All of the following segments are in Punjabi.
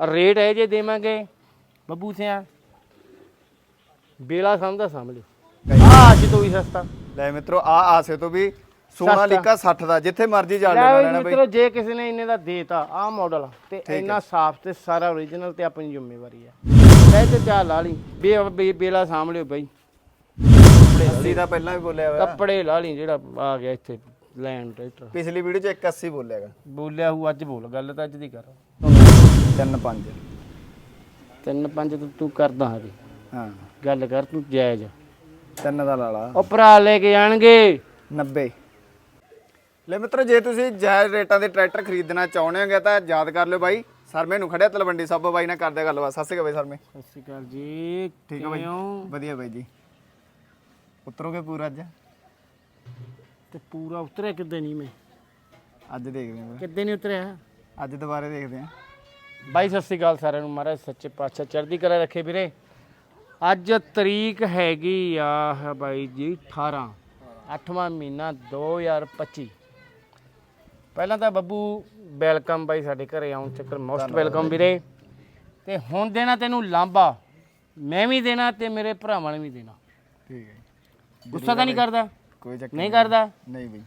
ਰੇਟ ਇਹ ਜੇ ਦੇਵਾਂਗੇ। ਬੱਬੂ ਸਿਆ ਬੇਲਾ ਸਮਝਦਾ ਸਮਝ ਲਿਓ। ਆ ਅੱਜ ਤੋਂ ਵੀ ਸਸਤਾ। ਲੈ ਮਿੱਤਰੋ ਆ ਆਸੇ ਤੋਂ ਵੀ ਸੋਨਾ ਲਿਕਾ 60 ਦਾ ਜਿੱਥੇ ਮਰਜ਼ੀ ਜਾ ਲੈਣਾ ਬਈ ਲੈਣਾ ਬਈ। ਮਿੱਤਰੋ ਜੇ ਕਿਸੇ ਨੇ ਇੰਨੇ ਦਾ ਦੇਤਾ ਆ ਮਾਡਲ ਤੇ ਇੰਨਾ ਸਾਫ਼ ਤੇ ਸਾਰਾ ਓਰੀਜਨਲ ਤੇ ਆਪਣੀ ਜ਼ਿੰਮੇਵਾਰੀ ਆ। ਲੈ ਤੇ ਚਾਹ ਲਾ ਲਈ। ਬੇ ਬੇਲਾ ਸਾਂਭ ਲਿਓ ਬਈ। 80 ਦਾ ਪਹਿਲਾਂ ਵੀ ਬੋਲਿਆ ਹੋਇਆ। ਕੱਪੜੇ ਲਾ ਲਈ ਜਿਹੜਾ ਆ ਗਿਆ ਇੱਥੇ ਲੈਂਡ ਟਰੈਕਟਰ। ਪਿਛਲੀ ਵੀਡੀਓ 'ਚ 180 ਬੋਲਿਆਗਾ ਬੋਲਿਆ ਹੂ ਅੱਜ ਬੋਲ ਗੱਲ ਤਾਂ ਅੱਜ ਦੀ ਕਰ। 3 5 ਤਿੰਨ ਪੰਜ ਤੂੰ ਤੂੰ ਕਰਦਾ ਹਜੇ। ਹਾਂ। ਗੱਲ ਕਰ ਤੂੰ ਜਾਇਜ਼। ਤਿੰਨ ਦਾ ਲਾ ਲਾ। ਉਹ ਭਰਾ ਲੈ ਕੇ ਜਾਣਗੇ 90 ਲੈ ਮਿੱਤਰੋ ਜੇ ਤੁਸੀਂ ਜਾਇਜ਼ ਰੇਟਾਂ ਦੇ ਟਰੈਕਟਰ ਖਰੀਦਣਾ ਚਾਹੁੰਦੇ ਹੋਗੇ ਤਾਂ ਯਾਦ ਕਰ ਲਿਓ ਬਾਈ ਸਰਮੇ ਨੂੰ ਖੜਿਆ ਤਲਵੰਡੀ ਸਾਬੋ ਬਾਈ ਨਾਲ ਕਰਦੇ ਗੱਲਬਾਤ। ਸਤਿ ਸ਼੍ਰੀ ਅਕਾਲ ਬਾਈ ਸਰਮੇ। ਸਤਿ ਸ਼੍ਰੀ ਅਕਾਲ ਜੀ ਠੀਕ ਆ ਬਾਈ? ਵਧੀਆ ਬਾਈ ਜੀ। ਉਤਰੋਗੇ ਪੂਰਾ ਅੱਜ? ਤੇ ਪੂਰਾ ਉਤਰਿਆ ਕਿੱਦਾਂ ਨਹੀਂ ਮੈਂ? ਅੱਜ ਦੇਖਦੇ ਹਾਂ ਕਿੱਦਾਂ ਨਹੀਂ ਉਤਰਿਆ? ਅੱਜ ਦੁਬਾਰੇ ਦੇਖਦੇ ਹਾਂ ਬਾਈ ਸਤਿ ਸ਼੍ਰੀ ਅਕਾਲ ਸਾਰਿਆਂ ਨੂੰ। ਮਹਾਰਾਜ ਸੱਚੇ ਪਾਤਸ਼ਾਹ ਚੜ੍ਹਦੀ ਕਲਾ ਰੱਖੇ ਵੀਰੇ। ਅੱਜ ਤਰੀਕ ਹੈਗੀ ਆ ਬਾਈ ਜੀ 18 8ਵਾਂ ਮਹੀਨਾ 2025 ਪਹਿਲਾਂ ਤਾਂ ਬੱਬੂ ਵੈਲਕਮ ਬਾਈ ਸਾਡੇ ਘਰੇ ਆਉਣ ਚੱਕਰ ਮੋਸਟ ਵੈਲਕਮ ਵੀਰੇ। ਤੇ ਹੁਣ ਦੇਣਾ ਤੈਨੂੰ ਲਾਂਬਾ ਮੈਂ ਵੀ ਦੇਣਾ ਤੇ ਮੇਰੇ ਭਰਾਵਾਂ ਨੇ ਵੀ ਦੇਣਾ। ਠੀਕ ਹੈ। ਗੁੱਸਾ ਤਾਂ ਨਹੀਂ ਕਰਦਾ? ਕੋਈ ਚੱਕਰ ਨਹੀਂ ਕਰਦਾ? ਨਹੀਂ ਬਈ।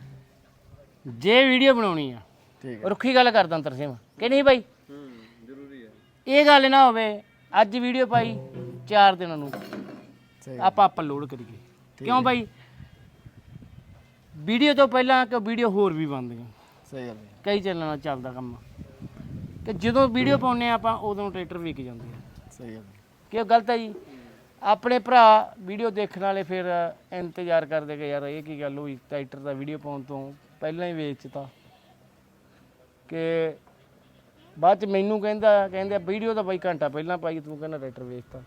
ਜੇ ਵੀਡੀਓ ਬਣਾਉਣੀ ਆ ਠੀਕ ਰੁੱਖੀ ਗੱਲ ਕਰਦਾ ਤਰਸੇਮ ਕਿ ਨਹੀਂ ਬਾਈ? ਇਹ ਗੱਲ ਨਾ ਹੋਵੇ ਅੱਜ ਵੀਡੀਓ ਪਾਈ ਚਾਰ ਦਿਨਾਂ ਨੂੰ। ਸਹੀ ਆਪਾਂ ਅਪਲੋਡ ਕਰੀਏ। ਕਿਉਂ ਬਾਈ? ਵੀਡੀਓ ਤੋਂ ਪਹਿਲਾਂ ਕਿ ਵੀਡੀਓ ਹੋਰ ਵੀ ਬਣਦੀਆਂ। ਸਹੀ ਗੱਲ ਹੈ। ਕਈ ਚੱਲਣਾ ਨਾਲ ਚੱਲਦਾ ਕੰਮ। ਤੇ ਜਦੋਂ ਵੀਡੀਓ ਪਾਉਂਦੇ ਆ ਆਪਾਂ ਉਦੋਂ ਟਰੈਕਟਰ ਵਿਕ ਜਾਂਦੇ ਆ ਸਹੀ ਗੱਲ ਹੈ। ਕਿਉਂ ਗਲਤ ਹੈ ਜੀ? ਆਪਣੇ ਭਰਾ ਵੀਡੀਓ ਦੇਖਣ ਵਾਲੇ ਫਿਰ ਇੰਤਜ਼ਾਰ ਕਰਦੇ ਕਿ ਯਾਰ ਇਹ ਕੀ ਗੱਲ ਹੋਈ? ਟਰੈਕਟਰ ਦਾ ਵੀਡੀਓ ਪਾਉਣ ਤੋਂ ਪਹਿਲਾਂ ਹੀ ਵੇਚਤਾ ਕਿ ਬਾਅਦ ਚ ਮੈਨੂੰ ਕਹਿੰਦਾ ਕਹਿੰਦੇ ਵੀਡੀਓ ਤਾਂ ਬਾਈ ਘੰਟਾ ਪਹਿਲਾਂ ਪਾਈ ਤੂੰ ਕਹਿੰਦਾ ਟਰੈਕਟਰ ਵੇਚਤਾ।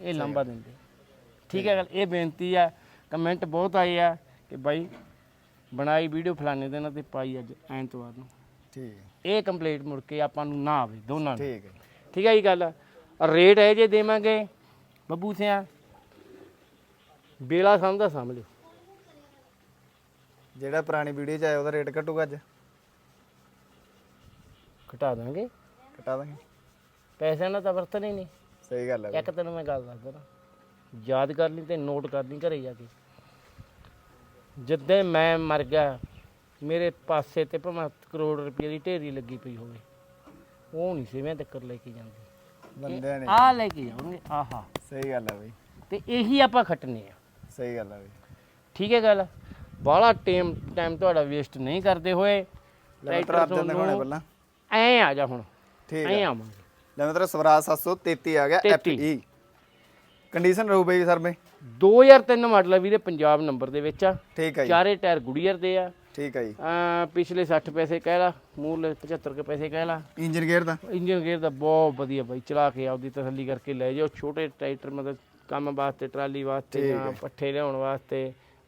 ਇਹ ਲੰਬਾ ਦਿੰਦੇ। ਠੀਕ ਹੈ ਗੱਲ। ਇਹ ਬੇਨਤੀ ਆ ਕਮੈਂਟ ਬਹੁਤ ਆਏ ਆ ਕਿ ਬਾਈ ਬਣਾਈ ਵੀਡੀਓ ਫਲਾਣੇ ਦਿਨਾਂ ਤੇ ਪਾਈ ਅੱਜ ਐਤਵਾਰ ਨੂੰ। ਠੀਕ। ਹੈ ਇਹ ਕੰਪਲੀਟ ਮੁੜ ਕੇ ਆਪਾਂ ਨੂੰ ਨਾ ਆਵੇ ਦੋਨਾਂ ਨੂੰ। ਠੀਕ ਹੈ। ਠੀਕ ਹੈ ਜੀ ਗੱਲ। ਰੇਟ ਇਹ ਜੇ ਦੇਵਾਂਗੇ। ਬੱਬੂ ਸਿਆ ਬੇਲਾ ਸਮਝਦਾ ਸਮਝ ਲਿਓ। ਜਿਹੜਾ ਪੁਰਾਣੀ ਵੀਡੀਓ 'ਚ ਆਇਆ ਉਹਦਾ ਰੇਟ ਘਟੂਗਾ ਅੱਜ? ਘਟਾ ਦਾਂਗੇ। ਘਟਾ ਦਾਂਗੇ। ਪੈਸਿਆਂ ਨਾਲ ਤਾਂ ਵਰਤਣਾ ਹੀ ਨਹੀਂ। ਸਹੀ ਗੱਲ ਹੈ ਇੱਕ ਤੈਨੂੰ ਮੈਂ ਗੱਲ ਦੱਸਦਾ ਨਾ ਯਾਦ ਕਰ ਲਈ ਤੇ ਨੋਟ ਕਰ ਲਈ ਘਰੇ ਜਾ ਕੇ। ਜਿੱਦੇ ਮੈਂ ਮਰ ਗਿਆ ਮੇਰੇ ਪਾਸੇ ਤੇ ਭਾਵੇਂ ਕਰੋੜ ਰੁਪਏ ਦੀ ਢੇਰੀ ਲੱਗੀ ਪਈ ਹੋਵੇ। ਉਹ ਨਹੀਂ ਸੀ ਮੈਂ ਤੱਕਰ ਲੈ ਕੇ ਜਾਂਦੇ। ਬੰਦਿਆਂ ਨੇ। ਆਹ ਲੈ ਕੇ ਜਾਵਾਂਗੇ ਆਹਾ। ਸਹੀ ਗੱਲ ਹੈ ਬਈ। ਤੇ ਇਹੀ ਆਪਾਂ ਖੱਟਨੇ ਆ। ਸਹੀ ਗੱਲ ਹੈ ਬਈ। ਠੀਕ ਹੈ ਗੱਲ। ਬਾਹਲਾ ਟਾਈਮ ਟਾਈਮ ਤੁਹਾਡਾ ਵੇਸਟ ਨਹੀਂ ਕਰਦੇ ਹੋਏ। ਲੈ ਅਰਜਨ ਦਿਖਾਉਣੇ ਤੁਹਾਨੂੰ ਪਹਿਲਾਂ। ਐਂ ਆ ਜਾ ਹੁਣ ਠੀਕ ਐਂ ਹੈ ਆਵਾਂਗੇ। ਲੈ ਮਿੱਤਰ ਸਵਰਾਜ 733 ਆ ਗਿਆ 33 FE ਕੰਡੀਸ਼ਨ ਰਹੂ ਬਈ ਸਰ ਬਈ। 2003 ਮਾਡਲ ਆ ਵੀਰੇ ਪੰਜਾਬ ਨੰਬਰ ਦੇ ਵਿੱਚ ਆ। ਠੀਕ ਹੈ ਜੀ। ਚਾਰੇ ਟਾਇਰ ਗੁੜੀਅਰ ਦੇ ਆ। ਠੀਕ ਹੈ ਜੀ। ਪਿਛਲੇ 60 ਪੈਸੇ ਕਹਿ ਲਾ ਮੂਰਲੇ 75 ਕੇ ਪੈਸੇ ਕਹਿ ਲਾ। ਇੰਜਨ ਗੇਅਰ ਦਾ? ਇੰਜਨ ਗੇਅਰ ਦਾ ਬਹੁਤ ਵਧੀਆ ਬਾਈ ਚਲਾ ਕੇ ਆਪਦੀ ਤਸੱਲੀ ਕਰਕੇ ਲੈ ਜਾਓ। ਛੋਟੇ ਟਰੈਕਟਰ ਮਤਲਬ ਕੰਮ ਵਾਸਤੇ ਟਰਾਲੀ ਵਾਸਤੇ ਜਾਂ ਪੱਠੇ ਲਿਆਉਣ ਵਾਸਤੇ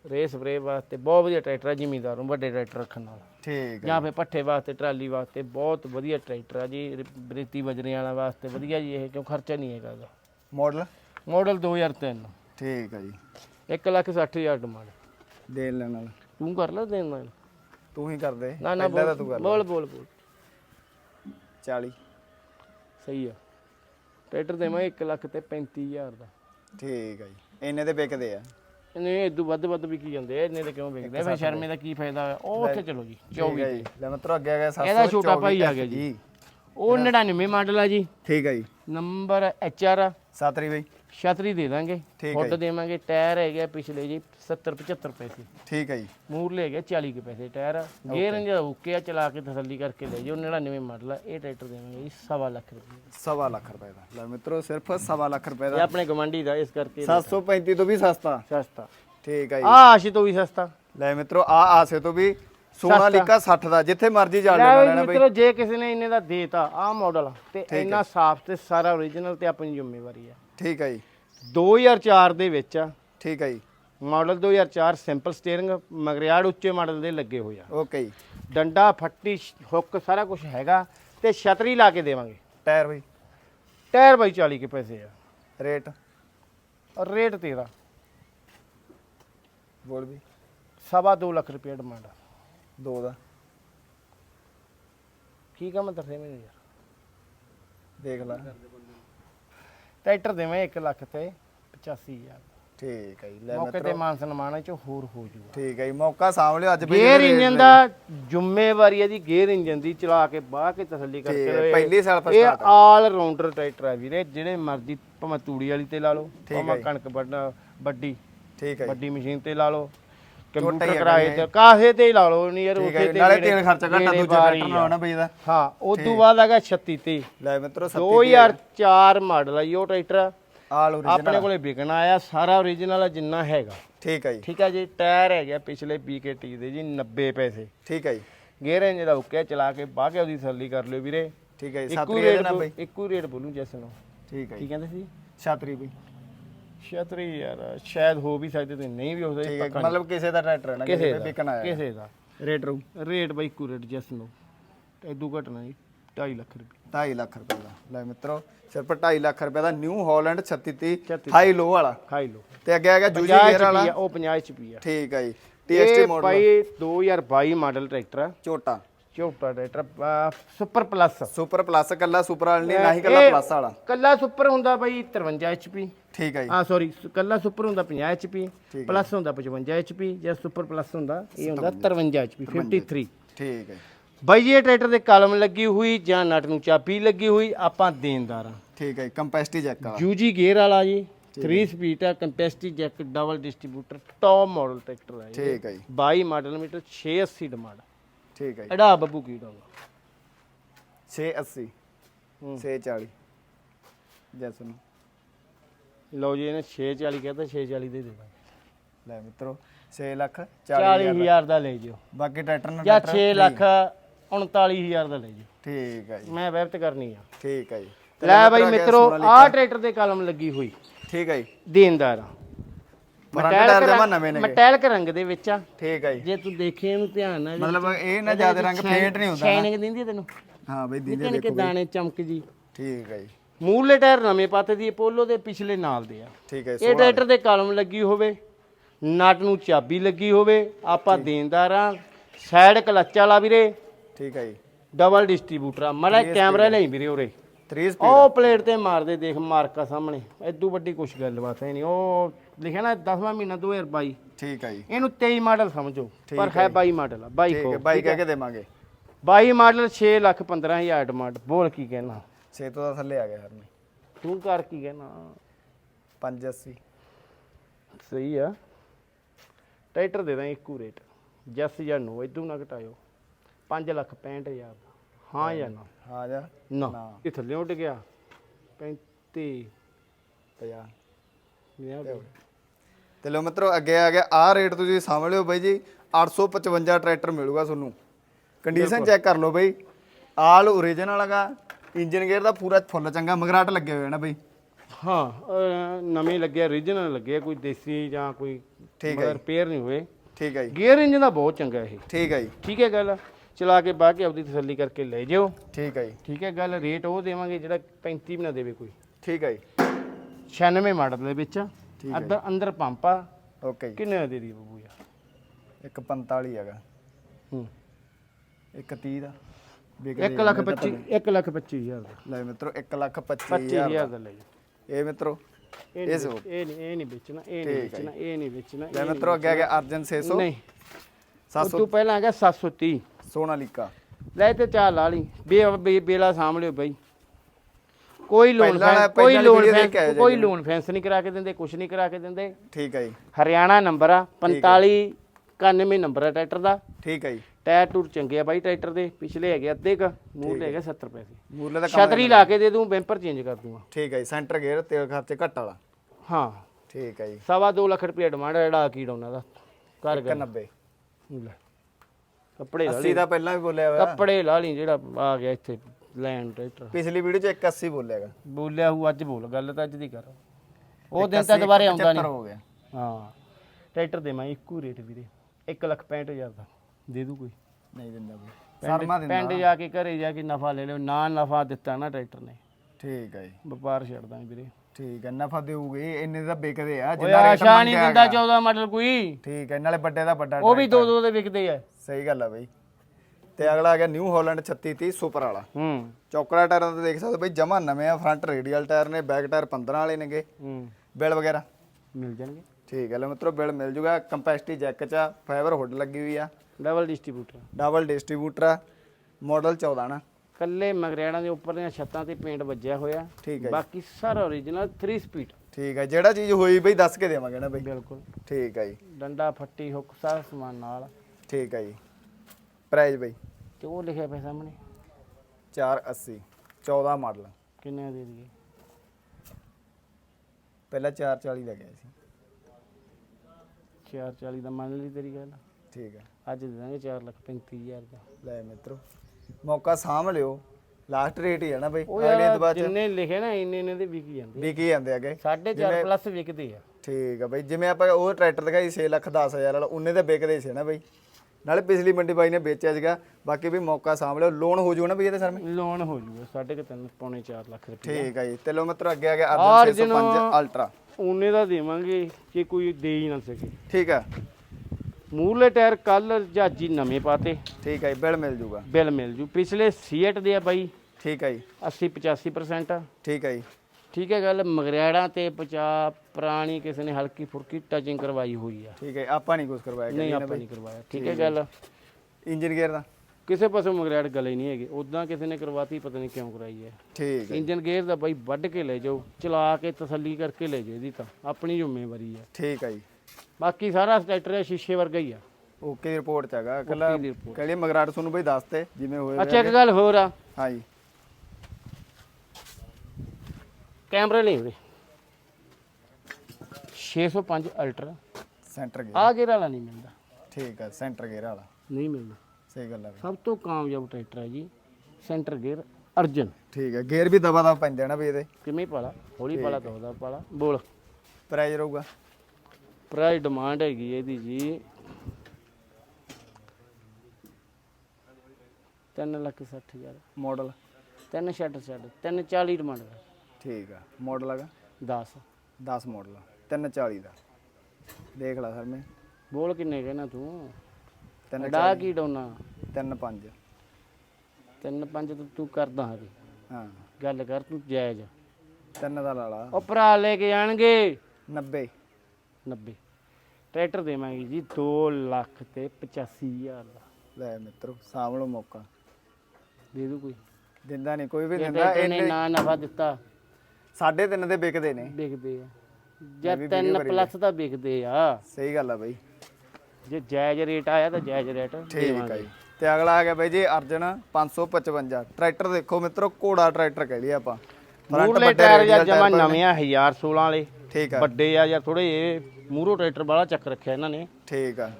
ਰੇ ਸਪਰੇ ਵਾਸਤੇ ਬਹੁਤ ਵਧੀਆ ਟਰੈਕਟਰ ਆ ਜ਼ਿਮੀਂਦਾਰ ਨੂੰ ਵੱਡੇ ਟਰੈਕਟਰ ਰੱਖਣ ਨਾਲ ਠੀਕ ਜਾਂ ਫਿਰ ਪੱਠੇ ਵਾਸਤੇ ਟਰਾਲੀ ਵਾਸਤੇ ਬਹੁਤ ਵਧੀਆ ਟਰੈਕਟਰ ਆ ਜੀ ਰੇ- ਰੇਤੀ ਬਜਰੇ ਵਾਲਾ ਵਾਸਤੇ ਵਧੀਆ ਜੀ ਇਹ ਕਿਉਂ ਖਰਚਾ ਨਹੀਂ ਹੈਗਾ ਇਹਦਾ ਮਾਡਲ ਮਾਡਲ 2003 ਠੀਕ ਹੈ ਜੀ। 1 ਲੱਖ 60 ਹਜ਼ਾਰ ਡਿਮਾਂਡ। ਦੇਣ ਲੈਣ ਨਾਲ ਤੂੰ ਕਰ ਲੈ ਦੇਣ ਨਾਲ ਤੂੰ ਹੀ ਕਰ ਦੇ। ਨਾ ਨਾ ਪਹਿਲਾਂ ਤਾਂ ਬੋਲ ਤੂੰ ਕਰ ਬੋਲ ਬੋਲ ਬੋਲ। 40 ਸਹੀ ਆ। ਟਰੈਕਟਰ ਦੇਵਾਂ 1 ਲੱਖ ਤੇ 35000 ਦਾ। ਠੀਕ ਹੈ ਜੀ। ਇੰਨੇ ਦੇ ਵਿਕਦੇ ਆ। ਇਹਨੇ ਇਦੋਂ ਵੱਧ ਵੱਧ ਵਿਕੀ ਜਾਂਦੇ ਆ ਇਹਨੇ ਤੇ ਕਿਉਂ ਵਿਕਦੇ ਆ? ਫਿਰ ਸ਼ਰਮੇ ਦਾ ਕੀ ਫਾਇਦਾ ਹੋਇਆ? ਉਹ ਉੱਥੇ ਚਲੋ ਜੀ 24 ਠੀਕ ਹੈ ਜੀ। ਲੈ ਮਿੱਤਰੋ ਅੱਗੇ ਆ ਗਿਆ 724 ਇਹਦਾ ਛੋਟਾ ਭਾਈ ਆ ਗਿਆ ਜੀ। ਉਹ 99 ਮਾਡਲ ਆ ਜੀ। ਠੀਕ ਹੈ ਜੀ। ਨੰਬਰ ਐਚਆਰ ਸਾਤਰੀ ਬਈ। ਛਤਰੀ ਦੇ ਦਾਂਗੇ। ਠੀਕ ਹੁੱਡ ਦੇਵਾਂਗੇ ਟਾਇਰ ਹੈਗੇ ਪਿਛਲੇ ਜੀ 70 75 ਪੈਸੇ। ਠੀਕ ਹੈ ਜੀ। ਮੂਰਲੇ ਹੈਗੇ 40 ਕੇ ਪੈਸੇ ਟਾਇਰ। ਗੇਅਰ ਇੰਜਨ ਓਕੇ ਆ ਚਲਾ ਕੇ ਤਸੱਲੀ ਕਰਕੇ ਲੈ ਜਾਓ 99 ਮਾਡਲ ਆ ਇਹ ਟਰੈਕਟਰ ਦੇਵਾਂਗੇ ਜੀ ਸਵਾ ਲੱਖ ਰੁਪਏ ਸਵਾ ਲੱਖ ਰੁਪਏ ਦਾ। ਲੈ ਮਿੱਤਰੋ ਸਿਰਫ ਸਵਾ ਲੱਖ ਰੁਪਏ ਇਹ ਦਾ ਆਪਣੇ ਗਵੰਡੀ ਦਾ ਇਸ ਕਰਕੇ 735 ਤੋਂ ਵੀ ਸਸਤਾ। ਸਸਤਾ। ਠੀਕ ਹੈ ਜੀ। ਆ ਆਸ਼ੀ ਤੋਂ ਵੀ ਸਸਤਾ। ਲੈ ਮਿੱਤਰੋ ਆ ਆਸੇ ਤੋਂ ਵੀ ਸੋਨਾ ਲਿਕਾ 60 ਦਾ ਜਿੱਥੇ ਮਰਜ਼ੀ ਜਾ ਲੈਣਾ ਬਈ ਲੈਣਾ ਬਈ। ਮਿੱਤਰੋ ਜੇ ਕਿਸੇ ਨੇ ਇੰਨੇ ਦਾ ਦੇਤਾ ਆ। ਮਾਡਲ ਤੇ ਇੰਨਾ ਸਾਫ਼ ਤੇ ਸਾਰਾ ਓਰੀਜਨਲ ਤੇ ਆਪਣੀ ਜ਼ਿੰਮੇਵਾਰੀ ਆ। ਠੀਕ ਹੈ ਜੀ। 2004 ਦੇ ਵਿੱਚ ਆ। ਠੀਕ ਹੈ ਜੀ। ਮਾਡਲ 2004 ਸਿੰਪਲ ਸਟੀਅਰਿੰਗ ਮਗਰਿਆੜ ਉੱਚੇ ਮਾਡਲ ਦੇ ਲੱਗੇ ਹੋਏ ਆ। ਓਕੇ ਜੀ। ਡੰਡਾ ਫੱਟੀ ਹੁੱਕ ਸਾਰਾ ਕੁਝ ਹੈਗਾ ਤੇ ਛਤਰੀ ਲਾ ਕੇ ਦੇਵਾਂਗੇ। ਟਾਇਰ ਬਈ। ਟਾਇਰ ਬਾਈ 40 ਕੇ ਪੈਸੇ ਆ। ਰੇਟ? ਰੇਟ ਤੇਰਾ ਬੋਲ ਵੀ। ਸਵਾ 2 ਲੱਖ ਰੁਪਏ ਡਿਮਾਂਡ ਆ। ਦੋ ਦਾ। ਠੀਕ ਆ ਮੈਂ ਦੱਸੇ ਮੈਨੂੰ ਯਾਰ? ਦੇਖ ਲੈ। ਟਰੈਕਟਰ ਦੇਵਾਂ 1 ਲੱਖ ਤੇ 85000 ਠੀਕ ਹੈ ਜੀ ਲੈ ਮੌਕੇ ਤੇ ਮਿੱਤਰੋ। ਮਾਨ ਸਨਮਾਨ ਚ ਹੋਰ ਹੋ ਜੂਗਾ। ਠੀਕ ਹੈ ਜੀ ਮੌਕਾ ਸਾਂਭ ਲਿਓ ਅੱਜ ਬਈ ਗੇਅਰ ਜਿਹੜੇ ਇੰਜਨ ਦਾ ਜ਼ਿੰਮੇਵਾਰੀ ਹੈ ਜੀ ਗੇਅਰ ਇੰਜਨ ਦੀ ਚਲਾ ਕੇ ਬਾਹ ਕੇ ਤਸੱਲੀ ਠੀਕ ਕਰਕੇ ਹੈ, ਲਓ। ਪਹਿਲੀ ਸਾਲ ਤੋਂ ਇਹ start ਆਲ ਰਾਉਂਡਰ ਟਰੈਕਟਰ ਹੈ ਵੀਰੇ ਜਿਹੜੇ ਮਰਜ਼ੀ ਭਾਵੇਂ ਤੂੜੀ ਵਾਲੀ ਤੇ ਲਾ ਲਓ ਭਾਵੇਂ। ਕਣਕ ਵੱਢਣਾ ਵੱਡੀ ਠੀਕ ਹੈ ਜੀ। ਵੱਡੀ ਮਸ਼ੀਨ ਤੇ ਲਾ ਲਓ। ਕੰਪਿਊਟਰ ਕਿਰਾਏ ਤੇ ਕਾਹੇ ਤੇ ਹੀ ਲਾ ਲਓ ਨਹੀਂ ਯਾਰ ਠੀਕ ਹੈ ਉੱਥੇ ਜੀ, ਤੇ ਨਾਲੇ ਤੇਲ ਖਰਚਾ ਘਟਾ ਦੂਜੇ ਟਰੈਕਟਰ ਨਾਲ ਆ। ਨਾ ਬਈ ਦਾ। ਹਾਂ ਉਸ ਤੋਂ ਬਾਅਦ ਹੈਗਾ 36 ਤੇ ਲੈ ਮਿੱਤਰੋ 70 2004 ਮਾਡਲ ਹੈ ਜੀ ਉਹ ਟਰੈਕਟਰ। ਆਲ ਆਪਣੇ ਕੋਲੇ ਵਿਕਣ ਆਇਆ ਸਾਰਾ ਓਰੀਜਨਲ ਜਿੰਨਾ ਹੈਗਾ। ਠੀਕ ਹੈ ਜੀ। ਠੀਕ ਹੈ ਜੀ ਟਾਇਰ ਹੈਗੇ ਆ ਪਿਛਲੇ BKT ਦੇ ਜੀ 90 ਪੈਸੇ। ਠੀਕ ਹੈ ਜੀ। ਗੇਅਰ ਇੰਜ ਦਾ ਉੱਕਿਆ ਚਲਾ ਕੇ ਬਾਹ ਕੇ ਉਹਦੀ ਤਸੱਲੀ ਕਰ ਲਿਓ ਵੀਰੇ। ਠੀਕ ਹੈ ਜੀ ਇੱਕੋ ਸਤਰੀ ਰੇਟ ਇਹਦੇ ਨਾਲ ਬੋ- ਬਈ। ਇੱਕੋ ਰੇਟ ਬੋਲੂ ਜੈਸ ਨੂੰ। ਠੀਕ ਹੈ ਕੀ ਜੀ ਕਹਿੰਦੇ ਸੀ? ਛਤਰੀ ਬਈ। ਛਤਰੀ ਯਾਰ ਸ਼ਾਇਦ ਹੋ ਵੀ ਸਕਦੇ ਤੇ ਨਹੀਂ ਵੀ ਹੋ ਸਕਦੇ ਠੀਕ ਹੈ ਪੱਕਾ ਮਤਲਬ ਕਿਸੇ ਦਾ ਟਰੈਕਟਰ ਹੈ ਨਾ ਕਿਸੇ ਕਿਸੇ ਦਾ ਵਿਕਣ ਕਿਸੇ ਦਾ। ਰੇਟ ਰੂ। ਰੇਟ ਬਾਈ ਇੱਕੋ ਰੇਟ ਜੈਸ ਨੂੰ ਐਦੂ ਘਟਣਾ ਜੀ 2.5 ਲੱਖ ਰੁਪਏ। 2.5 ਲੱਖ ਰੁਪਏ ਦਾ। ਲੈ ਮਿੱਤਰੋ ਸਿਰਫ 2.5 ਲੱਖ ਰੁਪਏ ਦਾ ਨਿਊ ਹਾਲੈਂਡ 3630 36 ਹਾਈ ਲੋ ਵਾਲਾ। ਖਾਈ ਲਓ ਤੇ ਅੱਗੇ ਹੈਗਾ ਜੂਜੀ 50 ਗੇਅਰ ਵਾਲਾ। ਆ, ਉਹ 50 HP ਆ। ਠੀਕ ਹੈ ਜੀ ਇਹ ਮਾਡਲ ਬਾਈ 2022 ਮਾਡਲ ਟਰੈਕਟਰ ਆ। ਛੋਟਾ ਛੋਟਾ tractor super plus. Super plus ਕੱਲਾ ਸੁਪਰ ਵਾਲਾ ਨਹੀਂ ਨਾ ਹੀ ਕੱਲਾ ਇਹ ਪਲੱਸ ਵਾਲਾ। ਕੱਲਾ ਸੁਪਰ ਹੁੰਦਾ ਬਾਈ 53 HP ਠੀਕ ਹੈ ਜੀ। ਆ ਸੌਰੀ ਕੱਲਾ ਸੁਪਰ ਹੁੰਦਾ 50 HP ਠੀਕ ਪਲੱਸ ਹੁੰਦਾ 55 HP ਜਾਂ ਸੁਪਰ ਪਲੱਸ ਹੁੰਦਾ ਇਹ ਹੁੰਦਾ 53 HP 53 ਠੀਕ ਹੈ ਬਾਈ ਜੀ ਇਹ ਟਰੈਕਟਰ ਦੇ ਕਲਮ ਲੱਗੀ ਹੋਈ ਜਾਂ ਨਟ ਨੂੰ ਚਾਬੀ ਲੱਗੀ ਹੋਈ ਆਪਾਂ ਦੇਣਦਾਰ ਆ। ਠੀਕ ਹੈ ਕੰਪੈਸਟੀ ਜੈਕ ਵਾਲਾ। ਯੂਜੀ ਗੇਅਰ ਵਾਲਾ ਜੀ 3 ਸਪੀਡ ਆ capacity jack double distributor top model tractor ਜੀ। ਠੀਕ ਹੈ ਜੀ। 22 ਮਾਡਲ ਮੀਟਰ 680 ਡਿਮਾਂਡ ਠੀਕ ਹੈ ਜੀ। ਅੜਾ ਬੱਬੂ ਕੀ ਡਾਗਾ 680 ਹੂੰ। 640 ਜੈਸ ਨੂੰ ਲਓ ਜੀ ਇਹਨੇ 640 ਕਹਿੰਦਾ 640 ਦੇ ਦੇ ਦਾਂਗੇ। ਲੈ ਮਿੱਤਰੋ 6 ਲੱਖ 40 40000 ਦਾ। ਲੈ ਜਿਓ। ਬਾਕੀ ਟਰੈਕਟਰ ਨਾਲ ਜਾਂ ਟਰੈਕਟਰ 6 ਲੱਖ 39000 ਦਾ ਲੈ ਜਿਓ। ਠੀਕ ਹੈ ਜੀ। ਮੈਂ ਵੈਬਤ ਕਰਨੀ ਆ। ਠੀਕ ਹੈ ਜੀ। ਤੇ ਲੈ ਬਾਈ ਮਿੱਤਰੋ। ਆਹ ਟਰੈਕਟਰ ਦੇ ਕਲਮ ਲੱਗੀ ਹੋਈ। ਠੀਕ ਹੈ ਜੀ। ਦੇਣਦਾਰ ਆ। ਟਾਇਰ ਜਮਾ ਨਵੇਂ ਨੇ ਮਟੈਲਕ ਰੰਗ ਦੇ ਵਿੱਚ ਆ। ਠੀਕ ਹੈ ਜੀ। ਜੇ ਤੂੰ ਦੇਖੇ ਇਹਨੂੰ ਧਿਆਨ ਨਾਲ। ਮਤਲਬ ਇਹ ਨਾ ਜ਼ਿਆਦਾ ਰੰਗ ਫੇਂਟ ਨਹੀਂ ਹੁੰਦਾ ਸ਼ਾਈਨਿੰਗ ਦਿੰਦੀ ਆ ਤੈਨੂੰ। ਹਾਂ ਬਈ ਦੀਦੀ ਨਿੱਕੇ ਨਿੱਕੇ ਦਾਣੇ ਚਮਕ ਜੀ। ਠੀਕ ਹੈ ਜੀ। ਮੂਰਲੇ ਟਾਇਰ ਨਵੇਂ ਪਾਤੇ ਦੀ ਪੋਲੋ ਦੇ ਪਿਛਲੇ ਨਾਲ ਦੇ ਆ। ਠੀਕ ਹੈ ਇਹ ਟਰੈਕਟਰ ਦੇ ਕਲਮ ਲੱਗੀ ਹੋਵੇ ਨਟ ਨੂੰ ਚਾਬੀ ਲੱਗੀ ਹੋਵੇ ਆਪਾਂ ਦੇਣਦਾਰ ਆ ਸਾਈਡ ਕਲੱਚ ਵਾਲਾ ਵੀਰੇ। ਠੀਕ ਹੈ ਜੀ। ਡਬਲ ਡਿਸਟ੍ਰੀਬਿਊਟਰ ਆ। ਮੜਾ ਕੈਮਰਾ ਲਈ ਵੀਰੇ ਉਰੇ। 3 ਸਪੀਡ ਉਹ ਪਲੇਟ ਤੇ ਮਾਰਦੇ ਦੇਖ ਮਾਰਕਾ ਸਾਹਮਣੇ। ਐਦੂ ਵੱਡੀ ਕੁਛ ਗੱਲਬਾਤ ਹੈ ਨਹੀਂ ਉਹ ਲਿਖਿਆ ਨਾ 10ਵਾਂ ਮਹੀਨਾ 2022 ਠੀਕ ਹੈ ਜੀ। ਇਹਨੂੰ 23 ਮਾਡਲ ਸਮਝੋ ਪਰ ਹੈ 22 ਮਾਡਲ ਆ 22 ਠੀਕ ਕੋ ਹੈ ਬਾਈ ਕਹਿ ਕੇ ਦੇਵਾਂਗੇ। 22 ਮਾਡਲ 6 ਲੱਖ 15000 ਡਿਮਾਂਡ ਬੋਲ ਕੀ ਕਹਿਣਾ। 6 ਤੋਂ ਦਾ ਥੱਲੇ ਆ ਗਿਆ ਹਰ ਨੇ ਤੂੰ ਕਰ ਕੀ ਕਹਿਣਾ? 580 ਸਹੀ ਆ। ਟਰੈਕਟਰ ਦੇ ਦਾਂ ਇੱਕੋ ਰੇਟ। ਜਸ ਜਾਂ ਨੋ ਇਦੋਂ ਨਾ ਘਟਾਇਓ। 5 ਲੱਖ 65000 ਦਾ। ਹਾਂ ਜਾਂ ਨਾ? ਆ ਜਾ ਨਾ। ਨਾ। ਇਹ ਥੱਲੇ ਉੱਡ ਗਿਆ। 35 50 ਪੰਜਾਹ ਤੇ ਲੋ ਮਿੱਤਰੋ ਅੱਗੇ ਆ ਗਿਆ ਆ ਰੇਟ ਤੁਸੀਂ ਸਮਝ ਲਿਓ ਬਾਈ ਜੀ। 855 ਟਰੈਕਟਰ ਮਿਲੂਗਾ ਤੁਹਾਨੂੰ। ਕੰਡੀਸ਼ਨ ਚੈੱਕ ਕਰ ਲਓ ਬਾਈ। ਆਲ ਓਰੀਜਨਲ ਹੈਗਾ। ਇੰਜਨ ਗੇਅਰ ਦਾ ਪੂਰਾ ਫੁੱਲ ਚੰਗਾ ਮਗਰਾਟ ਲੱਗੇ ਹੋਏ ਨੇ ਬਾਈ। ਹਾਂ ਅਹ ਨਵੇਂ ਲੱਗਿਆ ਰੀਜਨਲ ਲੱਗਿਆ ਕੋਈ ਦੇਸੀ ਜਾਂ ਕੋਈ ਠੀਕ ਹੈ। ਰਿਪੇਅਰ ਨਹੀਂ ਹੋਏ। ਠੀਕ ਹੈ ਜੀ। ਗੇਅਰ ਇੰਜਨ ਦਾ ਬਹੁਤ ਚੰਗਾ ਇਹ। ਠੀਕ ਹੈ ਜੀ। ਠੀਕ ਹੈ ਗੱਲ ਚਲਾ ਕੇ ਬਾਹ ਕੇ ਆਪਦੀ ਤਸੱਲੀ ਕਰਕੇ ਲੈ ਜਿਓ। ਠੀਕ ਹੈ ਜੀ। ਠੀਕ ਹੈ ਗੱਲ ਰੇਟ ਉਹ ਦੇਵਾਂਗੇ ਜਿਹੜਾ 35 ਵੀ ਨਾ ਦੇਵੇ ਕੋਈ। ਠੀਕ ਹੈ ਜੀ। 96 ਮਾਡਲ ਦੇ ਵਿੱਚ। ਠੀਕ ਹੈ ਅੰਦਰ ਅੰਦਰ ਪੰਪ ਆ। ਓਕੇ ਜੀ। ਕਿੰਨੇ ਦਾ ਦੇ ਦੀ ਬੱਬੂ ਯਾਰ ਇੱਕ 45 ਹੈਗਾ। ਹੂੰ। ਇੱਕ 30 ਦਾ। ਵਿਕ 1 ਲੱਖ 25 1 ਲੱਖ 25 ਹਜ਼ਾਰ ਦਾ। ਲੈ ਮਿੱਤਰੋ 1 ਲੱਖ 25 25 ਹਜ਼ਾਰ ਦਾ। ਲੈ ਜਾਓ ਇਹ ਮਿੱਤਰੋ ਇਹ ਨਹੀਂ ਵੇਚ- ਇਹ ਨਹੀਂ ਇਹ ਨਹੀਂ ਵੇਚਣਾ ਇਹ ਨਹੀਂ ਵੇਚਣਾ ਇਹ ਨਹੀਂ ਵੇਚਣਾ ਲੈ ਮਿੱਤਰੋ ਅੱਗੇ ਆ ਗਿਆ ਅਰਜਨ 600 ਨਹੀਂ। 700 ਤੂੰ ਪਹਿਲਾਂ ਆ ਗਿਆ 730 ਸੋਨਾਲੀਕਾ। ਲੈ ਤੇ ਚਾਹ ਲਾ ਲਈ। ਬੇ ਬੇ- ਬੇਲਾ ਸਾਂਭ ਲਿਓ ਬਾਈ। ਕੋਈ ਲੋਨ ਪਹਿਲਾਂ ਵਾਲਾ- ਕੋਈ ਪਹਿਲਾਂ ਲੋਨ ਵਾਲੀ video ਦੇਖ ਕੇ ਆਇਓ ਕੋਈ ਲੋਨ ਫੈਂਸ ਨਹੀਂ ਕਰਾ ਕੇ ਦਿੰਦੇ ਕੁਝ ਨਹੀਂ ਕਰਾ ਕੇ ਦਿੰਦੇ। ਠੀਕ ਹੈ ਜੀ। ਹਰਿਆਣਾ ਨੰਬਰ ਆ 45 91 ਨੰਬਰ ਆ ਟਰੈਕਟਰ ਦਾ। ਠੀਕ ਹੈ ਜੀ। ਟਾਇਰ ਟੂਰ ਚੰਗੇ ਆ ਬਾਈ ਟਰੈਕਟਰ ਦੇ ਪਿਛਲੇ ਹੈਗੇ ਅੱਧੇ ਕ ਮੂਹਰੇ ਹੈਗੇ 70 ਪੈਸੇ ਮੂਰਲੇ ਦਾ। ਕੰਮ ਛਤਰੀ ਲਾ ਕੇ ਦੇ ਦੂੰ ਬੈਂਪਰ ਚੇਂਜ ਕਰ ਦੂੰਗਾ। ਠੀਕ ਹੈ ਜੀ ਸੈਂਟਰ ਗੇਅਰ ਤੇਲ ਖਰਚੇ ਘੱਟ ਵਾਲਾ। ਹਾਂ। ਠੀਕ ਹੈ ਜੀ। ਸਵਾ 2 ਲੱਖ ਰੁਪਏ ਡਿਮਾਂਡ ਜਿਹੜਾ ਕੀ ਡਾਉਣਾ ਦਾ ਕਰ ਗਿਆ 90 ਲੈ ਕੱਪੜੇ ਲਾ 80 ਦਾ ਪਹਿਲਾਂ ਵੀ ਬੋਲਿਆ ਹੋਇਆ। ਕੱਪੜੇ ਲਾ ਲਈ ਜਿਹੜਾ ਆ ਗਿਆ ਇੱਥੇ ਲੈਣ ਟਰੈਕਟਰ। ਪਿਛਲੀ ਵੀਡੀਓ 'ਚ 180 ਬੋਲਿਆ ਹੈਗਾ। ਬੋਲਿਆ ਹੂ ਅੱਜ ਬੋਲ ਗੱਲ ਤਾਂ ਅੱਜ ਦੀ ਕਰ। ਉਹ ਦਿਨ ਤਾਂ ਦੁਬਾਰੇ ਆਉਂਦਾ ਨਹੀਂ 75 ਹੋ ਗਿਆ। ਹਾਂ। ਟਰੈਕਟਰ ਦੇ ਮੈਂ ਇੱਕੋ ਰੇਟ ਵੀਰੇ 1 ਲੱਖ 65000 ਦਾ। ਦੇ ਦੂ ਕੋਈ? ਨਹੀਂ ਦਿੰਦਾ ਬਈ ਸਰਮਾ ਦਿੰਦਾ। ਪਿੰਡ ਜਾ ਕੇ ਘਰੇ ਜਾ ਕੇ ਨਫਾ ਲੈ ਲਿਓ। ਨਾ ਨਫਾ ਦਿੱਤਾ ਨਾ ਟਰੈਕਟਰ ਨੇ। ਠੀਕ ਹੈ ਜੀ। ਵਪਾਰ ਛੱਡਦਾ ਵੀਰੇ। ਠੀਕ ਹੈ ਨਫਾ ਦੇਊਗੀ। ਇੰਨੇ ਦਾ ਵਿਕਦੇ ਆ ਓਏ ਜਿੰਨਾ ਰੇਟ ਆਸ਼ਾ ਨਹੀਂ ਮੰਗਿਆ ਦਿੰਦਾ ਹੈਗਾ। 14 ਮਾਡਲ ਕੋਈ। ਠੀਕ ਹੈ ਨਾਲੇ ਵੱਡੇ ਦਾ ਵੱਡਾ ਉਹ ਵੀ ਦੋ ਦੋ ਦੇ ਵਿਕਦੇ ਆ। ਸਹੀ ਗੱਲ ਆ ਬਈ। ਤੇ ਅਗਲਾ ਆ ਗਿਆ ਨਿਊ ਹਾਲੈਂਡ 3630 ਸੁਪਰ ਵਾਲਾ। ਹੂੰ। ਚੌਕੜਾ ਟਾਇਰਾਂ ਤੇ ਦੇਖ ਸਕਦੇ ਹੋ ਬਈ ਜਮਾ ਨਵੇਂ ਆ। ਫਰੰਟ ਰੇਡੀਅਲ ਟਾਇਰ ਨੇ ਬੈਕ ਟਾਇਰ 15 ਵਾਲੇ ਨੇਗੇ। ਹੂੰ। ਬਿਲ ਵਗੈਰਾ। ਮਿਲ ਜਾਣਗੇ। ਠੀਕ ਹੈ ਲੈ ਮਿੱਤਰੋ ਬਿਲ ਮਿਲ ਜੂਗਾ। ਕੰਪੈਸਿਟੀ ਜੈਕ ਚ ਫਾਈਬਰ ਹੁੱਡ ਲੱਗੀ ਹੋਈ ਆ। Double distributor. ਡਬਲ ਡਿਸਟ੍ਰੀਬਿਊਟਰ ਆ ਮਾਡਲ 14 ਨਾ। ਕੱਲੇ ਮਗਰੇੜਾਂ ਦੇ ਉੱਪਰ ਦੀਆਂ ਛੱਤਾਂ ਤੇ ਪੇਂਟ ਵੱਜਿਆ ਹੋਇਆ। ਠੀਕ ਹੈ ਬਾਕੀ ਸਾਰਾ ਓਰੀਜਨਲ 3 ਸਪੀਡ ਠੀਕ ਹੈ ਜਿਹੜਾ ਚੀਜ਼ ਹੋਈ ਬਈ ਦੱਸ ਕੇ ਦੇਵਾਂਗੇ ਨਾ ਬਈ। ਬਿਲਕੁਲ। ਠੀਕ ਹੈ ਜੀ। ਡੰਡਾ ਫੱਟੀ ਹੁੱਕ ਸਾਰਾ ਸਮਾਨ ਨਾਲ। ਠੀਕ ਹੈ ਜੀ। ਪ੍ਰਾਈਸ ਬਈ। ਤੇ ਉਹ ਲਿਖਿਆ ਪਿਆ ਸਾਹਮਣੇ। 480 14 ਮਾਡਲ ਕਿੰਨੇ ਦਾ ਦੇ ਦਈਏ? ਪਹਿਲਾਂ 440 ਦਾ ਗਿਆ ਸੀ। 440 ਦਾ ਮੰਨ ਲਈ ਤੇਰੀ ਗੱਲ। ਠੀਕ ਹੈ। ਅੱਜ ਦੇ ਦਾਂਗੇ 4 ਲੱਖ 35000 ਦਾ। ਲੈ ਮਿੱਤਰੋ ਮੌਕਾ ਸਾਂਭ ਲਿਓ। ਲਾਸਟ ਰੇਟ ਹੀ ਹੈ ਨਾ ਬਈ ਉਹ ਅਗਲੇ ਯਾਰ ਚ। ਜਿੰਨੇ ਲਿਖੇ ਨਾ ਇੰਨੇ ਇੰਨੇ ਦੇ ਵਿਕ ਜਾਂਦੇ ਵਿਕੀ ਜਾਂਦੇ ਅੱਗੇ 4.5 ਪਲੱਸ ਵਿਕਦੇ ਆ। ਠੀਕ ਆ ਬਈ ਜਿਵੇਂ ਆਪਾਂ ਉਹ ਟਰੈਕਟਰ ਦਿਖਾਈ 6 ਲੱਖ 10000 ਵਾਲਾ ਉਹਨੇ ਤਾਂ ਵਿਕਦੇ ਸੀ ਨਾ ਬਈ। ਨਾਲੇ ਪਿਛਲੀ ਮੰਡੀ ਬਾਈ ਨੇ ਵੇਚਿਆ ਸੀਗਾ ਬਾਕੀ ਵੀ ਮੌਕਾ ਸਾਂਭ ਲਿਓ। ਲੋਨ ਹੋ ਜੂ ਨਾ ਬਈ ਇਹਦੇ ਸਰ ਮੇ? ਲੋਨ ਹੋ ਜੂਗਾ 3.5 ਪੌਣੇ 4 ਲੱਖ ਰੁਪਏ ਠੀਕ ਆ ਜੀ। ਤੇ ਲੋ ਮਿੱਤਰੋ ਅੱਗੇ ਆ ਗਿਆ ਅਰਜਨ 605 ਅਲਟਰਾ ਉਹਨੇ ਦਾ ਦੇਵਾਂਗੇ ਕਿ ਕੋਈ ਦੇ ਹੀ ਨਾ ਸਕੇ। ਠੀਕ ਆ। ਮੂਰਲੇ ਟਾਇਰ ਕੱਲ ਜਾਜੀ ਨਵੇਂ ਪਾਤੇ। ਠੀਕ ਆ ਜੀ ਬਿੱਲ ਮਿਲ ਜੂਗਾ। ਬਿੱਲ ਮਿਲ ਜੂ। ਪਿਛਲੇ ਸੀਟ ਦੇ ਆ ਬਾਈ। ਠੀਕ ਆ ਜੀ। 80 85% ਠੀਕ ਆ ਜੀ। ਠੀਕ ਹੈ ਗੱਲ ਮਗਰੈੜਾਂ ਤੇ 50 ਪੁਰਾਣੀ ਕਿਸੇ ਨੇ ਹਲਕੀ ਫੁਰਕੀ ਟਚਿੰਗ ਕਰਵਾਈ ਹੋਈ ਆ। ਠੀਕ ਹੈ ਆਪਾਂ ਨਹੀਂ ਕੁਝ ਕਰਵਾਇਆ ਨਹੀਂ ਆਪਾਂ ਨਹੀਂ ਕਰਵਾਇਆ। ਠੀਕ ਹੈ ਗੱਲ। ਇੰਜਨ ਗੇਅਰ ਦਾ? ਕਿਸੇ ਪਾਸੋਂ ਮਗਰੈੜ ਗਲੇ ਨਹੀਂ ਹੈਗੇ। ਉਦਾਂ ਕਿਸੇ ਨੇ ਕਰਵਾਤੀ ਪਤਾ ਨਹੀਂ ਕਿਉਂ ਕਰਾਈ ਹੈ। ਠੀਕ ਹੈ ਇੰਜਨ ਗੇਅਰ ਦਾ ਬਾਈ ਵੱਢ ਕੇ ਲੈ ਜਾਓ ਚਲਾ ਕੇ ਤਸੱਲੀ ਕਰਕੇ ਲੈ ਜਾਓ ਇਹਦੀ ਤਾਂ। ਆਪਣੀ ਜ਼ਿੰਮੇਵਾਰੀ ਹੈ ਠੀਕ ਆ ਜੀ। ਬਾਕੀ ਸਾਰਾ ਟਰੈਕਟਰ ਹੈ ਸ਼ੀਸ਼ੇ ਵਰਗਾ ਹੀ ਆ। ਓਕੇ ਰਿਪੋਰਟ ਚ ਹੈਗਾ। ਕੱਲਾ ਦੀ report। ਕਹਿੰਦੇ ਮਗਰਾਟ ਤੁਹਾਨੂੰ ਬਈ ਦੱਸਤੇ ਜਿਵੇਂ ਹੋਏ ਅੱਛਾ ਇੱਕ ਗੱਲ ਹੋਰ ਆ। ਹਾਂ ਜੀ ਕੈਮਰੇ ਨਹੀਂ ਉਰੇ। 605 ਅਲਟਰਾ। Centre gear. ਆ ਗੇਅਰ ਵਾਲਾ ਨਹੀਂ ਮਿਲਦਾ। ਠੀਕ ਹੈ ਸੈਂਟਰ ਗੇਅਰ ਵਾਲਾ। ਨਹੀਂ ਮਿਲਦਾ। ਸਹੀ ਗੱਲ ਹੈ ਬਈ। ਸਭ ਤੋਂ ਕਾਮਯਾਬ ਟਰੈਕਟਰ ਹੈ ਜੀ ਸੈਂਟਰ ਗੇਅਰ ਅਰਜਨ। ਠੀਕ ਹੈ ਗੇਅਰ ਵੀ ਦਬਾ ਦਬ ਪੈਂਦੇ ਆ ਨਾ ਵੀ ਇਹਦੇ। ਕਿਵੇਂ ਪਾਲਾ? ਹੌਲੀ ਪਾਲਾ ਦੋਦਾ ਪਾਲਾ। ਬੋਲ। ਪ੍ਰਾਈਸ ਰਹੂਗਾ। ਪ੍ਰਾਈਸ ਡਿਮਾਂਡ ਹੈਗੀ ਇਹਦੀ ਜੀ। 3 ਲੱਖ 60 ਹਜ਼ਾਰ। ਮਾਡਲ ਤਿੰਨ ਛੱਡ ਛੱਡ 340 ਡਿਮਾਂਡ ਠੀਕ ਆ। ਮਾਡਲ ਹੈਗਾ? 10 10 ਮਾਡਲ 340 ਦਾ। ਦੇਖ ਲੈ ਸਰ ਮੈਂ। ਬੋਲ ਕਿੰਨੇ ਕਹਿਣਾ ਤੂੰ? ਤਿੰਨ ਡਾ ਕੀ ਡੋਨਾ 3 5 ਤਿੰਨ ਪੰਜ ਤਾਂ ਤੂੰ ਕਰਦਾ ਹਾਂ ਹਾਂ। ਗੱਲ ਕਰ ਤੂੰ ਜਾਇਜ਼। ਤਿੰਨ ਦਾ ਲਾਲਾ ਉਹ ਭਰਾ ਲੈ ਕੇ ਜਾਣਗੇ 90 90 ਟਰੈਕਟਰ ਦੇਵਾਂਗੇ ਜੀ 2 ਲੱਖ ਤੇ 85000 ਦਾ। ਲੈ ਮਿੱਤਰੋ ਲਓ ਮੌਕਾ। ਦੇ ਦੂ ਕੋਈ? ਦਿੰਦਾ ਨਹੀਂ ਕੋਈ ਵੀ ਦਿੰਦਾ ਟਰੈਕਟਰ ਨੇ ਨਾ ਨਫਾ ਦਿੱਤਾ। ਸਾਢੇ ਤਿੰਨ ਦੇ ਵਿਕਦੇ ਨੇ। ਵਿਕਦੇ ਆ। ਜਾਂ 3 ਪਲੱਸ ਤਾਂ ਵਿਕਦੇ ਆ। ਸਹੀ ਗੱਲ ਆ ਬਈ। ਜੇ ਜਾਇਜ਼ ਰੇਟ ਆਇਆ ਤਾਂ ਜਾਇਜ਼ ਰੇਟ ਠੀਕ ਆ ਜੀ। ਤੇ ਅਗਲਾ ਆ ਗਿਆ ਬਾਈ ਜੀ ਅਰਜਨ 555 ਟਰੈਕਟਰ ਦੇਖੋ ਮਿੱਤਰੋ ਘੋੜਾ ਟਰੈਕਟਰ ਕਹਿ ਲਈਏ ਆਪਾਂ। ਮੂਰਲੇ ਵੱਡੇ ਟਾਇਰ ਜਮਾ। ਨਵੇਂ ਆ। 1016 ਵਾਲੇ। ਠੀਕ ਆ। ਵੱਡੇ ਆ ਜਾਂ ਥੋੜੇ ਇਹ ਮੂਰੋ ਟਰੈਕਟਰ ਵਾਲਾ ਚੱਕ ਰੱਖਿਆ ਇਹਨਾਂ ਨੇ। ਠੀਕ ਆ।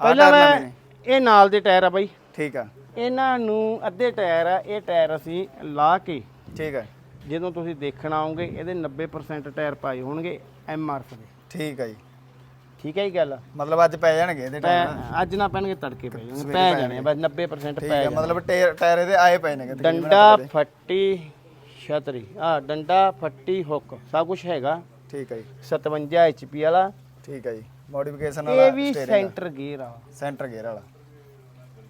ਪਹਿਲਾਂ ਮੈਂ ਨੇ। ਇਹ ਨਾਲ ਦੇ ਟਾਇਰ ਆ ਬਾਈ। ਠੀਕ ਆ। ਇਹਨਾਂ ਨੂੰ ਅੱਧੇ ਟਾਇਰ ਆ ਇਹ ਟਾਇਰ ਅਸੀਂ ਲਾ ਕੇ ਠੀਕ ਆ। ਜਦੋਂ ਤੁਸੀਂ ਦੇਖਣ ਆਓਗੇ ਇਹਦੇ 90% ਟਾਇਰ ਪਾਏ ਹੋਣਗੇ ਐਮਆਰਐਫ ਦੇ। ਠੀਕ ਆ ਜੀ। ਠੀਕ ਹੈ ਹੀ ਗੱਲ? ਮਤਲਬ ਅੱਜ ਪੈ ਜਾਣਗੇ ਇਹਦੇ ਟਾਇਰ ਅੱਜ ਨਾ ਪੈਣਗੇ ਤੜਕੇ ਪੈ ਜਾਣਗੇ। ਪੈ ਜਾਣੇ ਬਸ 90% ਠੀਕ ਪੈ ਆ ਜਾਣੇ ਮਤਲਬ ਟਾਇਰ ਟਾਇਰ ਇਹਦੇ ਆਏ ਪਏ ਤਕਰੀਬਨ ਡੰਡਾ ਫੱਟੀ ਛਤਰੀ। ਆ ਡੰਡਾ ਫੱਟੀ ਹੁੱਕ ਸਭ ਕੁਝ ਹੈਗਾ। ਠੀਕ ਆ ਜੀ। 57 ਐਚਪੀ ਵਾਲਾ। ਠੀਕ ਆ ਜੀ। ਮੋਡੀਫਿਕੇਸ਼ਨ ਵਾਲਾ ਇਹ ਵੀ ਸੈਂਟਰ ਗੇਅਰ ਆ। ਸੈਂਟਰ ਗੇਅਰ ਵਾਲਾ।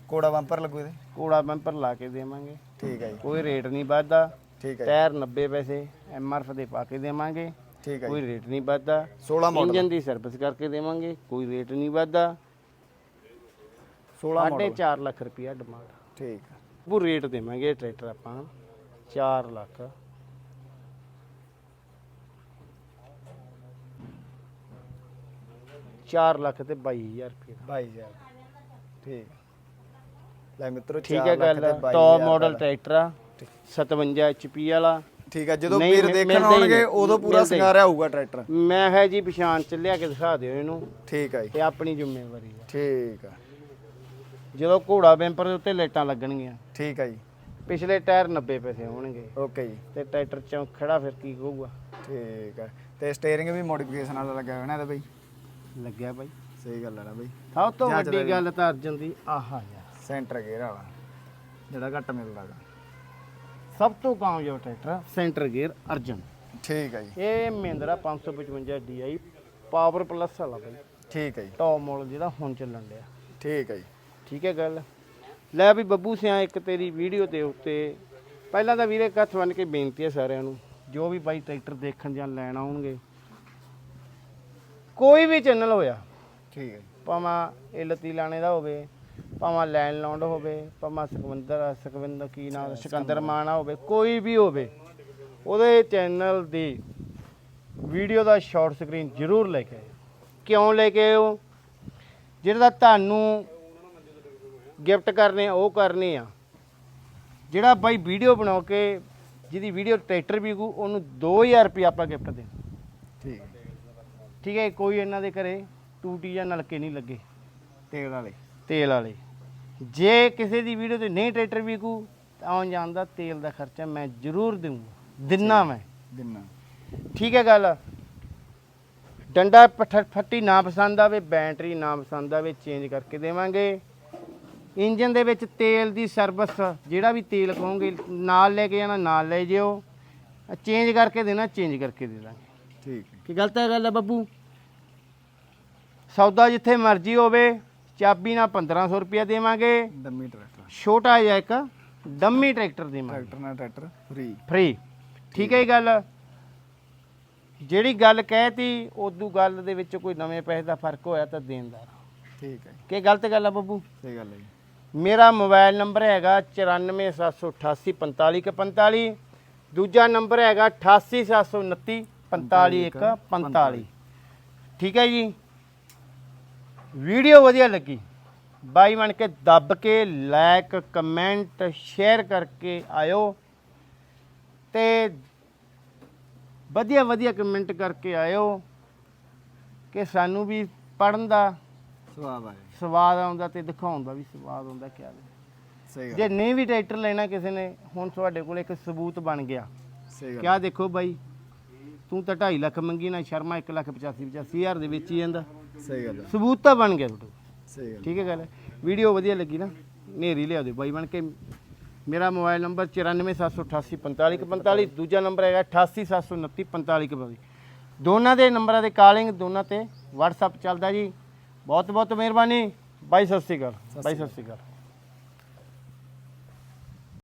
ਕੋੜਾ ਬੰਪਰ ਲੱਗੂ ਇਹਦੇ? ਕੋੜਾ ਬੰਪਰ ਲਾ ਕੇ ਦੇਵਾਂਗੇ। ਠੀਕ ਆ ਜੀ। ਕੋਈ ਰੇਟ ਨਹੀਂ ਵੱਧਦਾ। ਠੀਕ ਜੀ। ਟਾਇਰ 90 ਪੈਸੇ ਐਮਆਰਐਫ ਦੇ ਪਾ ਕੇ ਦੇਵਾਂਗੇ। ਠੀਕ ਜੀ। ਕੋਈ ਰੇਟ ਨਹੀਂ ਵੱਧਦਾ। 16 ਮਾਡਲ ਇੰਜਨ ਦੀ ਸਰਵਿਸ ਕਰਕੇ ਦੇਵਾਂਗੇ। ਕੋਈ ਰੇਟ ਨਹੀਂ ਵੱਧਦਾ। 16 ਸਾਢੇ 4 ਲੱਖ ਰੁਪਇਆ ਡਿਮਾਂਡ ਠੀਕ ਆ। ਉਹ ਰੇਟ ਦੇਵਾਂਗੇ ਟਰੈਕਟਰ ਆਪਾਂ। 4 ਲੱਖ। ਚਾਰ ਲੱਖ ਤੇ 22000 ਰੁਪਏ 22000 ਠੀਕ। ਲੈ ਮਿੱਤਰੋ ਠੀਕ ਚਾਰ ਹੈ ਗੱਲ। ਤੇ ਟੌਪ ਮਾਡਲ। ਟਰੈਕਟਰ ਆ 57 ਐਚਪੀ ਵਾਲਾ। ਠੀਕ ਆ ਜਦੋਂ ਵੀਰ ਦੇਖਣ ਆਉਣਗੇ। ਉਦੋਂ ਪੂਰਾ। ਸਿੰਗਾਰਿਆ ਹੋਊਗਾ ਟਰੈਕਟਰ ਮੈਂ ਹੈ ਜੀ ਪਛਾਣ ਚ ਲਿਆ ਕੇ ਦਿਖਾ ਦਿਓ ਇਹਨੂੰ। ਠੀਕ ਆ ਜੀ। ਇਹ ਆਪਣੀ ਜ਼ਿੰਮੇਵਾਰੀ ਹੈ ਠੀਕ ਆ। ਜਦੋਂ ਘੋੜਾ ਬੈਂਪਰ ਦੇ ਉੱਤੇ ਲਾਈਟਾਂ ਲੱਗਣਗੀਆਂ। ਠੀਕ ਆ ਜੀ। ਪਿਛਲੇ ਟਾਇਰ 90 ਪੈਸੇ ਹੋਣਗੇ। ਓਕੇ ਜੀ। ਤੇ ਟਰੈਕਟਰ ਚੋਂ ਖੜਾ ਫਿਰ ਕੀ ਕਹੂਗਾ ਠੀਕ ਆ ਤੇ ਸਟੀਅਰਿੰਗ ਵੀ ਮੋਡੀਫਿਕੇਸ਼ਨ ਵਾਲਾ ਲੱਗਿਆ ਨਾ ਇਹਦਾ ਬਈ। ਲੱਗਿਆ ਬਾਈ। ਸਹੀ ਗੱਲ ਆ ਨਾ ਬਈ। ਸਭ ਤੋਂ ਜਾਂਚ ਵੱਡੀ ਗੱਲ ਤਾਂ ਅਰਜਨ ਦੀ ਆਹਾ ਯਾਰ। ਸੈਂਟਰ ਗੇਅਰ ਵਾਲਾ ਜਿਹੜਾ ਘੱਟ ਮਿਲਦਾ ਗਾ। ਸਭ ਤੋਂ ਕਾਮਯਾਬ ਟਰੈਕਟਰ ਸੈਂਟਰ ਗੇਅਰ ਅਰਜਨ। ਠੀਕ ਆ ਜੀ। ਇਹ ਮਹਿੰਦਰਾ 555 DI ਪਾਵਰ ਪਲੱਸ ਵਾਲਾ ਬਾਈ। ਠੀਕ ਆ ਜੀ। ਟੌਪ ਮਾਡਲ ਜਿਹੜਾ ਹੁਣ ਚੱਲਣ ਡਿਆ। ਠੀਕ ਆ ਜੀ। ਠੀਕ ਹੈ ਗੱਲ। ਲੈ ਵੀ ਬੱਬੂ ਸਿਆ ਇੱਕ ਤੇਰੀ ਵੀਡੀਓ ਦੇ ਉੱਤੇ। ਪਹਿਲਾਂ ਤਾਂ ਵੀਰੇ ਹੱਥ ਬੰਨ ਕੇ ਬੇਨਤੀ ਹੈ ਸਾਰਿਆਂ ਨੂੰ ਜੋ ਵੀ ਬਾਈ ਟਰੈਕਟਰ ਦੇਖਣ ਜਾਂ ਲੈਣ ਆਉਣਗੇ ਕੋਈ ਵੀ ਚੈਨਲ ਹੋਇਆ ਠੀਕ ਹੈ। ਭਾਵੇਂ ਇਹ ਲਤੀ ਲਾਣੇ ਦਾ ਹੋਵੇ ਭਾਵੇਂ ਲੈਣ ਲਾਉਂਡ ਹੋਵੇ ਭਾਵੇਂ ਸੁਖਵਿੰਦਰ ਸੁਖਵਿੰਦਰ ਕੀ ਨਾਮ ਸਿਕੰਦਰ ਮਾਨਾ ਹੋਵੇ ਕੋਈ ਵੀ ਹੋਵੇ ਉਹਦੇ ਚੈਨਲ ਦੀ ਵੀਡੀਓ ਦਾ ਸ਼ਾਰਟ ਸਕਰੀਨ ਜ਼ਰੂਰ ਲੈ ਕੇ ਆਇਓ। ਕਿਉਂ ਲੈ ਕੇ ਆਇਓ? ਜਿਹੜਾ ਤੁਹਾਨੂੰ ਗਿਫਟ ਕਰਨੇ ਉਹ ਕਰਨੇ ਆ। ਜਿਹੜਾ ਬਾਈ ਵੀਡੀਓ ਬਣਾ ਕੇ ਜਿਹਦੀ ਵੀਡੀਓ ਟਰੈਕਟਰ ਵੀ ਉਹਨੂੰ 2000 ਰੁਪਏ ਆਪਾਂ ਗਿਫਟ ਦੇਣਾ। ਠੀਕ ਠੀਕ ਹੈ ਕੋਈ ਇਹਨਾਂ ਦੇ ਘਰੇ ਟੂਟੀ ਜਾਂ ਨਲਕੇ ਨਹੀਂ ਲੱਗੇ ਤੇਲ ਵਾਲੇ। ਤੇਲ ਵਾਲੇ। ਜੇ ਕਿਸੇ ਦੀ ਵੀਡੀਓ ਤੇ ਨਹੀਂ ਟਰੈਕਟਰ ਵਿਕੂ ਤਾਂ ਆਉਣ ਜਾਣ ਦਾ ਤੇਲ ਦਾ ਖਰਚਾ ਮੈਂ ਜ਼ਰੂਰ ਦੇਵਾਂਗਾ ਦਿਨਾ ਮੈਂ। ਦਿਨਾਂ। ਠੀਕ ਹੈ ਗੱਲ। ਡੰਡਾ ਫੱਟੀ ਨਾ ਪਸੰਦ ਆਵੇ ਬੈਟਰੀ ਨਾ ਪਸੰਦ ਆਵੇ ਚੇਂਜ ਕਰਕੇ ਦੇਵਾਂਗੇ। ਇੰਜਨ ਦੇ ਵਿੱਚ ਤੇਲ ਦੀ ਸਰਵਿਸ ਜਿਹੜਾ ਵੀ ਤੇਲ ਕਹੋਗੇ ਨਾਲ ਲੈ ਕੇ ਜਾਣਾ ਨਾਲ ਲੈ ਜਿਓ। ਚੇਂਜ ਕਰਕੇ ਦੇਣਾ ਚੇਂਜ ਕਰਕੇ ਦੇ ਦਾਂਗੇ। ਠੀਕ ਹੈ। ਕੀ ਗਲਤ ਹੈ ਗੱਲ ਹੈ ਬੱਬੂ ਸੌਦਾ ਜਿੱਥੇ ਮਰਜ਼ੀ ਹੋਵੇ ਚਾਬੀ ਨਾਲ 1500 ਰੁਪਇਆ ਦੇਵਾਂਗੇ। Dummy tractor. ਛੋਟਾ ਜਿਹਾ ਇੱਕ ਡੰਮੀ ਟਰੈਕਟਰ ਦੇਵਾਂਗੇ। ਟਰੈਕਟਰ ਨਾਲ ਟਰੈਕਟਰ ਫ੍ਰੀ ਫ੍ਰੀ ਠੀਕ ਹੈ ਇਹ ਗੱਲ। ਜਿਹੜੀ ਗੱਲ ਕਹਿਤੀ ਉਦੋਂ ਗੱਲ ਦੇ ਵਿੱਚ ਕੋਈ ਨਵੇਂ ਪੈਸੇ ਦਾ ਫ਼ਰਕ ਹੋਇਆ ਤਾਂ ਦੇਣਦਾਰ ਠੀਕ ਹੈ ਕੀ ਗਲਤ ਗੱਲ ਆ ਬੱਬੂ? ਸਹੀ ਗੱਲ ਹੈ ਜੀ। ਮੇਰਾ ਮੋਬਾਈਲ ਨੰਬਰ ਹੈਗਾ 9478845145 ਦੂਜਾ ਨੰਬਰ ਹੈਗਾ 88729 45145 ਠੀਕ ਹੈ ਜੀ। ਵੀਡੀਓ ਵਧੀਆ ਲੱਗੀ ਬਾਈ ਬਣ ਕੇ ਦੱਬ ਕੇ ਲਾਈਕ ਕਮੈਂਟ ਸ਼ੇਅਰ ਕਰਕੇ ਆਇਓ ਤੇ ਵਧੀਆ ਵਧੀਆ ਕਮੈਂਟ ਕਰਕੇ ਆਇਓ ਕਿ ਸਾਨੂੰ ਵੀ ਪੜਨ ਦਾ ਸਵਾਬ ਆਏ। ਸਵਾਦ ਆਉਂਦਾ ਤੇ ਦਿਖਾਉਣ ਦਾ ਵੀ ਸਵਾਦ ਆਉਂਦਾ ਕਿਆ ਸਹੀ ਗੱਲ ਜੇ ਨਹੀਂ ਵੀ ਟਰੈਕਟਰ ਲੈਣਾ ਕਿਸੇ ਨੇ ਹੁਣ ਤੁਹਾਡੇ ਕੋਲ ਇੱਕ ਸਬੂਤ ਬਣ ਗਿਆ। ਸਹੀ ਗੱਲ ਕਿਆ ਦੇਖੋ ਬਾਈ ਤੂੰ ਤਾਂ 2.5 ਲੱਖ ਮੰਗੀ ਨਾ ਸ਼ਰਮਾ 1 ਲੱਖ 85 85 ਹਜ਼ਾਰ ਦੇ ਵਿੱਚ ਹੀ ਜਾਂਦਾ। ਸਹੀ ਗੱਲ ਹੈ ਸਬੂਤ ਤਾਂ ਬਣ ਗਿਆ ਤੁਹਾਡੇ ਕੋਲ। ਸਹੀ ਗੱਲ ਠੀਕ ਹੈ ਗੱਲ ਵੀਡੀਓ ਵਧੀਆ ਲੱਗੀ ਨਾ ਨੇਰੀ ਲਿਆ ਦਿਓ। ਬਾਈ ਬਣ ਕੇ ਮੇਰਾ ਮੋਬਾਈਲ ਨੰਬਰ 9478845145 ਦੂਜਾ ਨੰਬਰ ਹੈਗਾ 8879945145 ਦੋਨਾਂ ਦੇ ਨੰਬਰਾਂ ਤੇ ਕਾਲਿੰਗ ਦੋਨਾਂ ਤੇ WhatsApp ਚੱਲਦਾ ਜੀ। ਬਹੁਤ ਬਹੁਤ ਮਿਹਰਬਾਨੀ। ਬਾਈ ਸਤਿ ਸ਼੍ਰੀ ਅਕਾਲ। ਬਾਈ ਸਤਿ ਸ਼੍ਰੀ ਅਕਾਲ।